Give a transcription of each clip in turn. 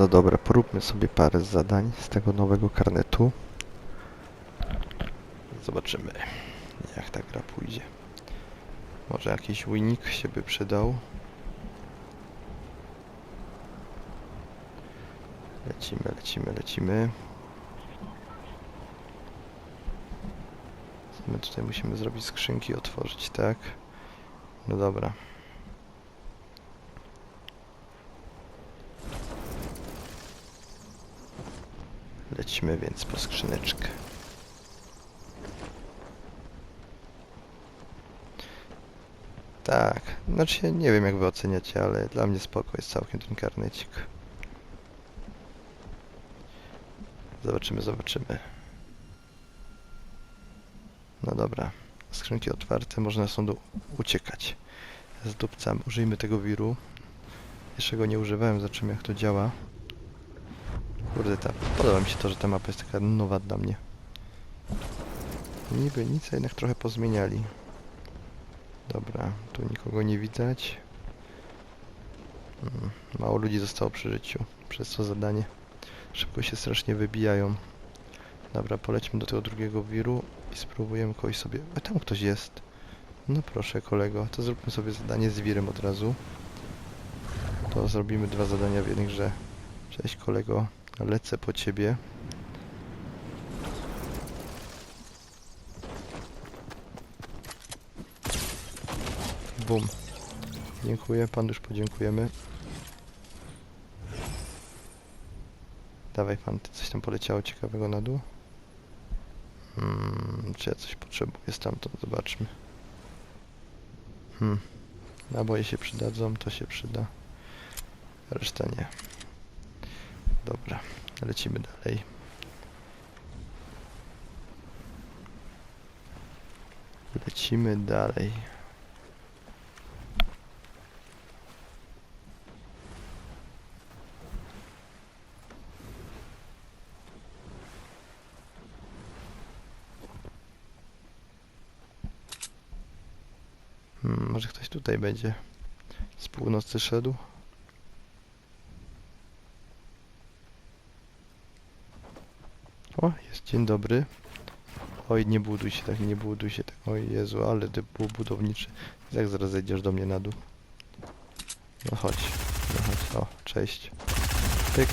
No dobra, poróbmy sobie parę zadań z tego nowego karnetu. Zobaczymy, jak ta gra pójdzie. Może jakiś wynik się by przydał. Lecimy, lecimy, lecimy. My tutaj musimy zrobić skrzynki, otworzyć, tak? No dobra. Lecimy więc po skrzyneczkę. Tak, znaczy nie wiem jak wy oceniacie, ale dla mnie spoko jest całkiem ten karnecik. Zobaczymy, zobaczymy. No dobra, skrzynki otwarte, można stąd u- uciekać. Zdupcam, użyjmy tego wiru. Jeszcze go nie używałem, zobaczymy jak to działa. Kurde, ta, podoba mi się to, że ta mapa jest taka nowa dla mnie. Niby nic, a jednak trochę pozmieniali. Dobra, tu nikogo nie widać. Mm, Mało ludzi zostało przy życiu przez to zadanie. Szybko się strasznie wybijają. Dobra, polećmy do tego drugiego wiru i spróbujemy kogoś sobie... A tam ktoś jest. No proszę kolego, to zróbmy sobie zadanie z wirem od razu. To zrobimy dwa zadania w jednej grze. Cześć kolego, lecę po ciebie. Bum. Dziękuję, panu już podziękujemy. Dawaj pan, ty coś tam poleciało ciekawego na dół? Hmm, czy ja coś potrzebuję stamtąd? Zobaczmy. Hmm. Naboje się przydadzą, to się przyda. Reszta nie. Dobra, lecimy dalej. Lecimy dalej. Hmm, może ktoś tutaj będzie. Z północy szedł. O, jest dzień dobry. Oj, nie buduj się tak, nie buduj się tak. Oj Jezu, ale ty był budowniczy. Jak zaraz zejdziesz do mnie na dół? No chodź, no chodź. O, cześć. Pyk.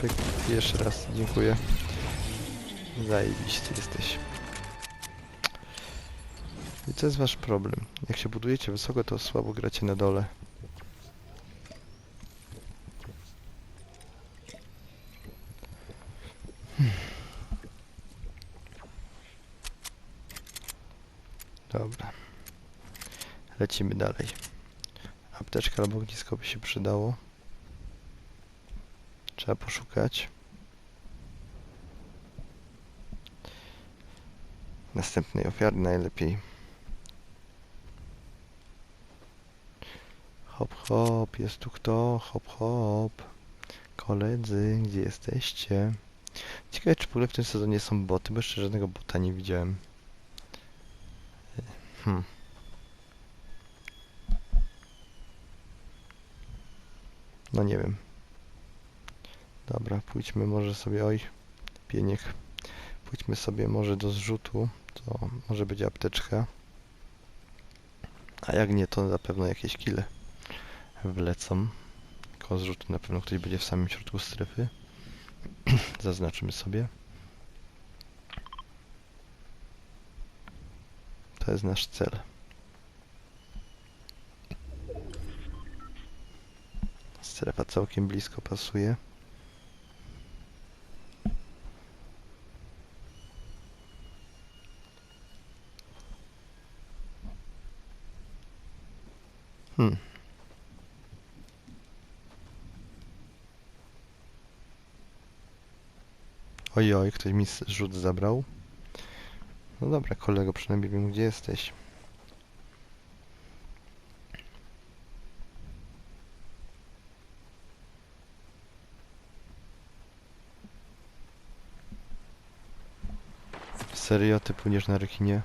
Pyk. Jeszcze raz, dziękuję. Zajebiście jesteś. I co jest wasz problem? Jak się budujecie wysoko, to słabo gracie na dole. Dobra. Lecimy dalej. Apteczka albo ognisko by się przydało. Trzeba poszukać. Następnej ofiary najlepiej. Hop, hop, jest tu kto? Hop, hop. Koledzy, gdzie jesteście? Ciekawe, czy w ogóle w tym sezonie są boty, bo jeszcze żadnego bota nie widziałem. Hmm. No nie wiem. Dobra, pójdźmy może sobie, oj, pieniek. Pójdźmy sobie może do zrzutu, to może będzie apteczka. A jak nie, to na pewno jakieś kile wlecą. Koło zrzutu na pewno ktoś będzie w samym środku strefy. Zaznaczymy sobie. To jest nasz cel. Strefa całkiem blisko pasuje. Hmm. Oj, oj, ktoś mi rzut zabrał. No dobra, kolego, przynajmniej wiem, gdzie jesteś. Serio, ty płyniesz na rekinie?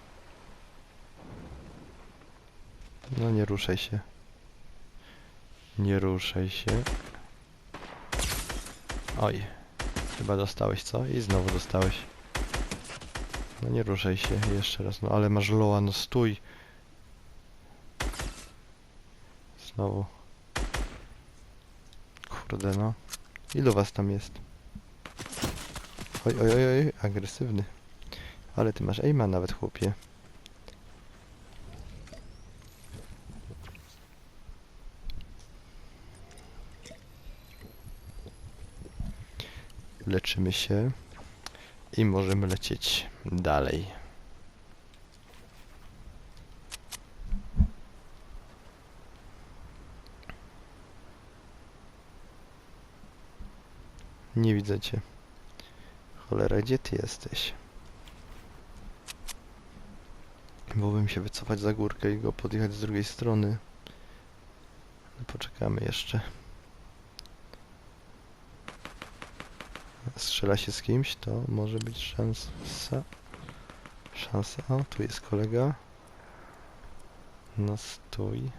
No nie ruszaj się. Nie ruszaj się. Oj, chyba dostałeś, co? I znowu dostałeś. No nie ruszaj się jeszcze raz, no ale masz loa, no stój. Znowu. Kurde no. Ilu was tam jest? Oj, oj, oj, oj, agresywny. Ale ty masz aima nawet, chłopie. Leczymy się i możemy lecieć dalej. Nie widzę cię. Cholera, gdzie ty jesteś? Mógłbym się wycofać za górkę i go podjechać z drugiej strony. No poczekamy jeszcze. Strzela się z kimś, to może być szansa. Szansa. O, tu jest kolega. No stój.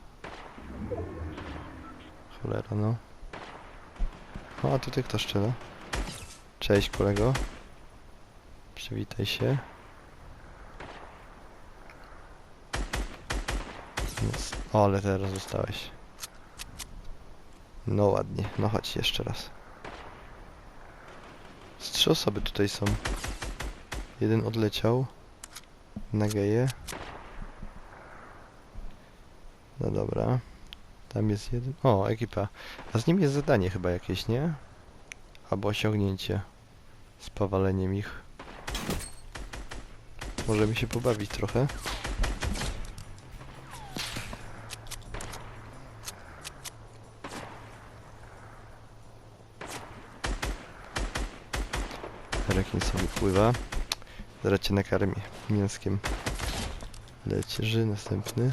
Cholera, no. O, a tutaj kto strzela? Cześć kolego. Przywitaj się. No, o, ale teraz zostałeś. No ładnie. No chodź jeszcze raz. Trzy osoby tutaj są. Jeden odleciał. Na geje. No dobra. Tam jest jeden. O, ekipa. A z nim jest zadanie chyba jakieś, nie? Albo osiągnięcie. Z powaleniem ich. Możemy się pobawić trochę. Rekin sobie pływa. Zaraz cię nakarmię mięskiem. Leciży, następny.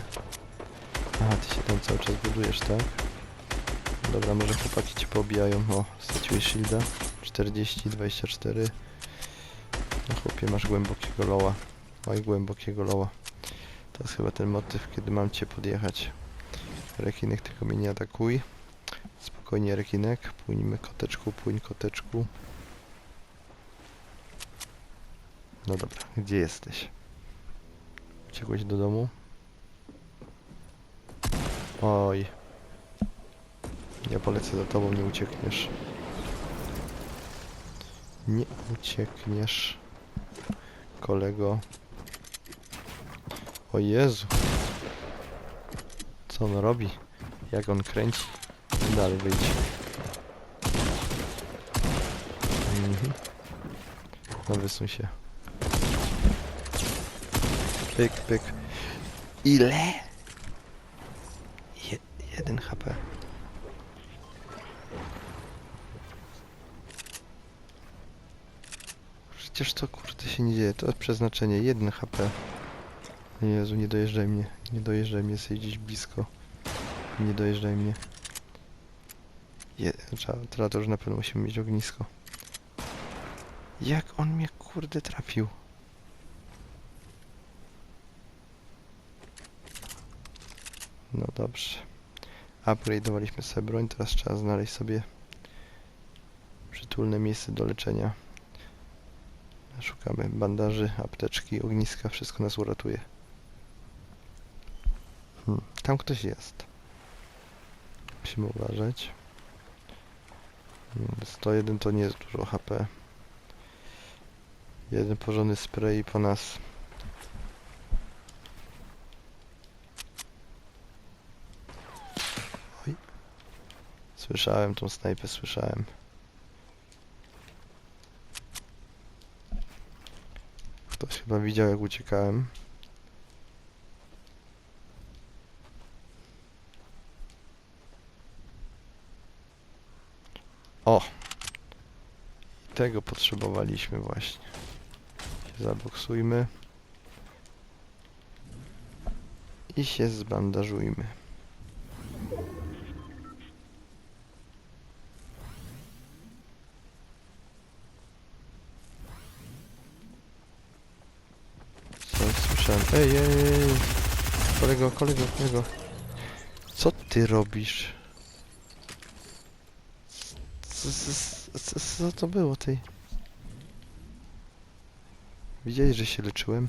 Aha, ty się tam cały czas budujesz, tak? Dobra, może chłopaki cię pobijają. O, straciłeś shielda. 40, 24. No chłopie, masz głębokiego loła. Oj, głębokiego loła. To jest chyba ten motyw, kiedy mam cię podjechać. Rekinek, tylko mnie nie atakuj. Spokojnie, rekinek. Płyńmy koteczku, płyń koteczku. No dobra, gdzie jesteś? Uciekłeś do domu? Oj. Ja polecę za tobą, nie uciekniesz. Nie uciekniesz, kolego. O Jezu. Co on robi? Jak on kręci? Dalej wyjdź. Mhm. No wysuń się. Pyk, pyk. Ile? Je, jeden HP. Przecież to kurde się nie dzieje. To przeznaczenie. Jeden HP. Jezu, nie dojeżdżaj mnie. Nie dojeżdżaj mnie, jesteś gdzieś blisko. Nie dojeżdżaj mnie. Je, trzeba, teraz to już na pewno musimy mieć ognisko. Jak on mnie kurde trafił? No dobrze. Upgrade'owaliśmy sobie broń, teraz trzeba znaleźć sobie przytulne miejsce do leczenia. Szukamy bandaży, apteczki, ogniska, wszystko nas uratuje. Hmm, tam ktoś jest. Musimy uważać. Hmm, 101 to nie jest dużo HP. Jeden porządny spray po nas. Słyszałem tą snajpę, słyszałem. Ktoś chyba widział jak uciekałem. O! Tego potrzebowaliśmy właśnie. Się zaboksujmy. I się zbandażujmy. Słyszałem? Ej, ej! Kolego, kolego, kolego. Co ty robisz? Z, z, co, co to było tej? Widziałeś, że się leczyłem?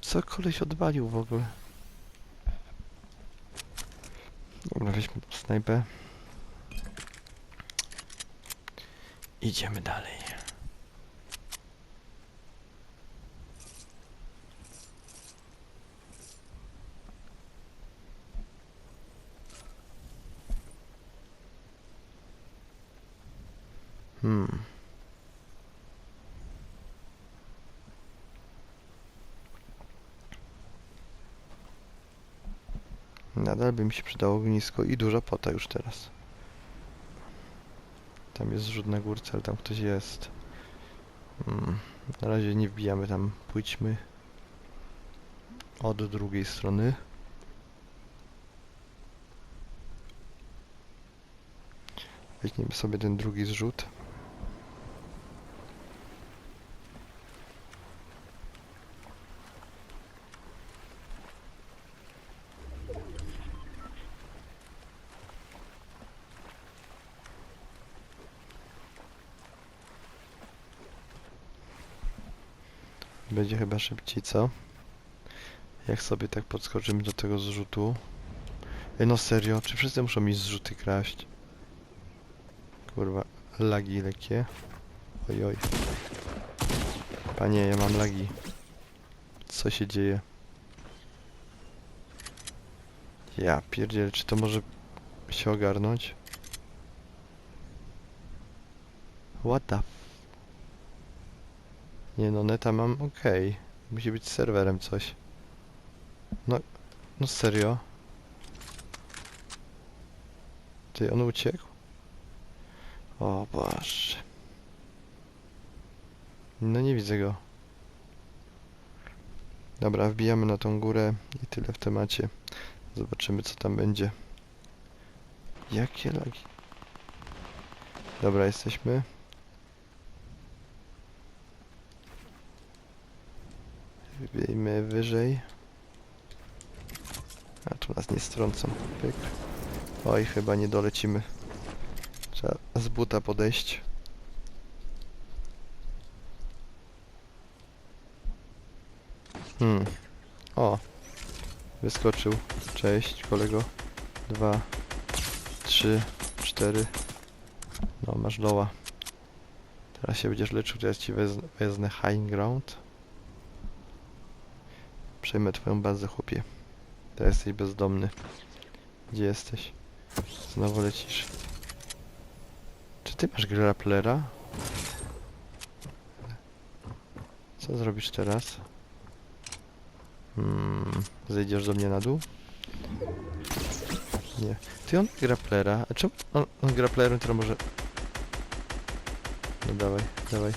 Co koleś odwalił w ogóle? Dobra, weźmy snajpę. Idziemy dalej. Hmm. Nadal by mi się przydało ognisko i duża pota już teraz. Tam jest zrzut na górce, ale tam ktoś jest. Hmm. Na razie nie wbijamy tam. Pójdźmy od drugiej strony. Weźmiemy sobie ten drugi zrzut. Będzie chyba szybciej, co? Jak sobie tak podskoczymy do tego zrzutu. No serio, czy wszyscy muszą mi zrzuty kraść? Kurwa, lagi lekkie. Oj, oj. Panie, ja mam lagi. Co się dzieje? Ja pierdziel, czy to może się ogarnąć? What the. Nie no, neta mam okej. Musi być serwerem coś. No, no serio? Ty, on uciekł? O Boże. No nie widzę go. Dobra, wbijamy na tą górę i tyle w temacie. Zobaczymy co tam będzie. Jakie lagi? Dobra, jesteśmy. Wbijmy wyżej. A tu nas nie strącą. Pyk. Oj, chyba nie dolecimy. Trzeba z buta podejść. Hmm. O. Wyskoczył. Cześć, kolego. Dwa, trzy, cztery. No, masz doła. Teraz się będziesz leczył, teraz ci wez wezmę high ground. Przejmę twoją bazę, chłopie. Teraz jesteś bezdomny. Gdzie jesteś? Znowu lecisz. Czy ty masz grapplera? Co zrobisz teraz? Hmm, zejdziesz do mnie na dół? Nie. Ty on grapplera. A czemu on, on grapplerem, który może... No dawaj, dawaj.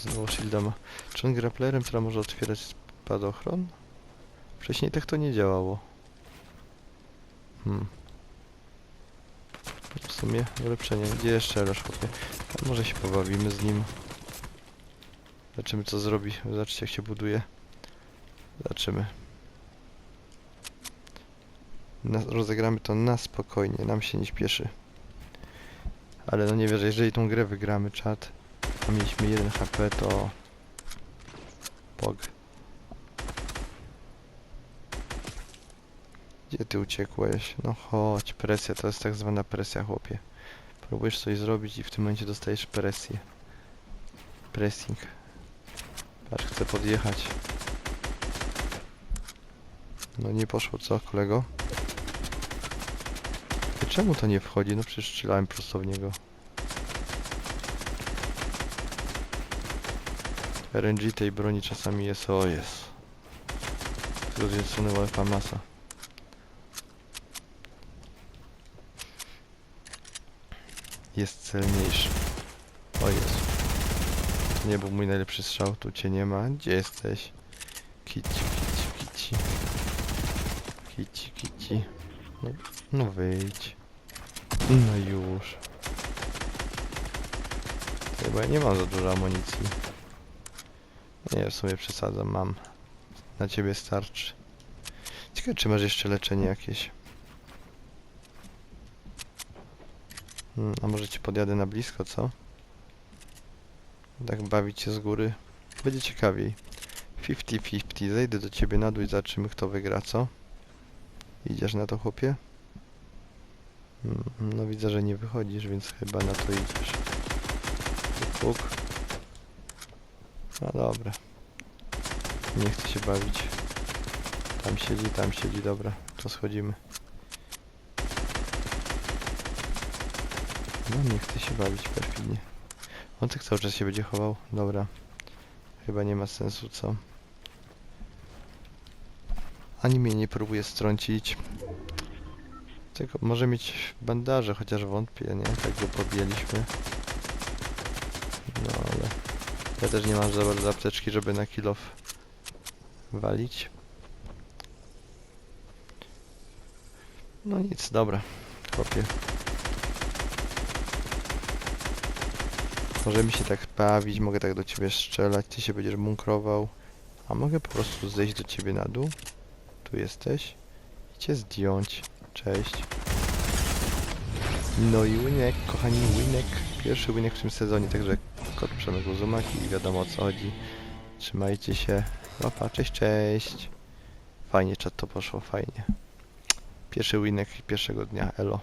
Znowu shielda ma. Czy on grapplerem, która może otwierać spadochron? Wcześniej tak to nie działało. Hmm. W sumie ulepszenie. Gdzie jeszcze raz chłopie? A może się pobawimy z nim. Zobaczymy co zrobi. Zobaczcie jak się buduje. Zobaczymy. Na, rozegramy to na spokojnie, nam się nie śpieszy. Ale no nie wierzę, jeżeli tą grę wygramy, czat, a mieliśmy 1 HP, to... Pog. Gdzie ty uciekłeś? No chodź, presja, to jest tak zwana presja, chłopie. Próbujesz coś zrobić i w tym momencie dostajesz presję. Pressing. Patrz, chcę podjechać. No nie poszło, co, kolego? Ty czemu to nie wchodzi? No przecież strzelałem prosto w niego. RNG tej broni czasami jest, o jest. Z drugiej masa. Jest celniejszy. O Jezu. To nie był mój najlepszy strzał, tu cię nie ma. Gdzie jesteś? Kici, kici, kici. Kici, kici. No, no wyjdź. No już. Chyba ja nie mam za dużo amunicji. Nie, w sumie przesadzam, mam. Na ciebie starczy. Ciekawe, czy masz jeszcze leczenie jakieś. Hmm, a może ci podjadę na blisko, co? Tak bawić się z góry. Będzie ciekawiej. 50-50. Zejdę do ciebie na dół i zobaczymy kto wygra, co? Idziesz na to, chłopie? Mm, No widzę, że nie wychodzisz, więc chyba na to idziesz. Puk. No dobra. Nie chcę się bawić. Tam siedzi, tam siedzi, dobra. To schodzimy. No nie chce się bawić perfidnie. On tak cały czas się będzie chował. Dobra. Chyba nie ma sensu, co? Ani mnie nie próbuje strącić. Tylko może mieć bandaże, chociaż wątpię, nie? Tak go podjęliśmy. No ale... Ja też nie mam za bardzo apteczki, żeby na kill off walić. No nic, dobra. Chłopie. Możemy się tak bawić, mogę tak do ciebie strzelać, ty się będziesz bunkrował. A mogę po prostu zejść do ciebie na dół. Tu jesteś. I cię zdjąć. Cześć. No i winek, kochani, winek. Pierwszy winek w tym sezonie, także kot Przemek Uzumak i wiadomo o co chodzi. Trzymajcie się. Opa, cześć, cześć. Fajnie czat to poszło, fajnie. Pierwszy winek pierwszego dnia, elo.